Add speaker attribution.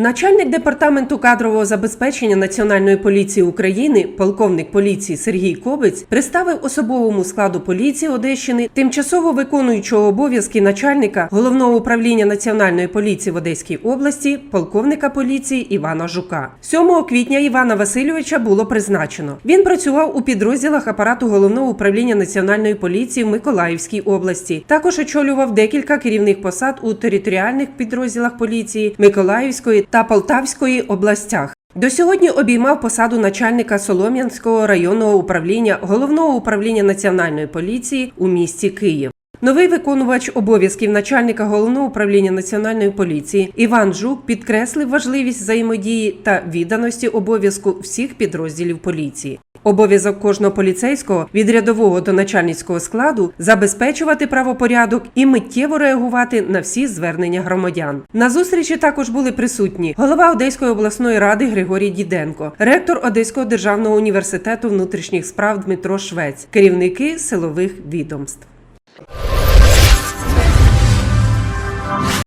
Speaker 1: Начальник департаменту кадрового забезпечення Національної поліції України, полковник поліції Сергій Кобець, представив особовому складу поліції Одещини тимчасово виконуючого обов'язки начальника головного управління Національної поліції в Одеській області, полковника поліції Івана Жука. 7 квітня Івана Васильовича було призначено. Він працював у підрозділах апарату головного управління Національної поліції в Миколаївській області. Також очолював декілька керівних посад у територіальних підрозділах поліції Миколаївської та Полтавської областях. До сьогодні обіймав посаду начальника Солом'янського районного управління головного управління Національної поліції у місті Київ. Новий виконувач обов'язків начальника головного управління національної поліції Іван Жук підкреслив важливість взаємодії та відданості обов'язку всіх підрозділів поліції. Обов'язок кожного поліцейського від рядового до начальницького складу забезпечувати правопорядок і миттєво реагувати на всі звернення громадян. На зустрічі також були присутні голова Одеської обласної ради Григорій Діденко, ректор Одеського державного університету внутрішніх справ Дмитро Швець, керівники силових відомств.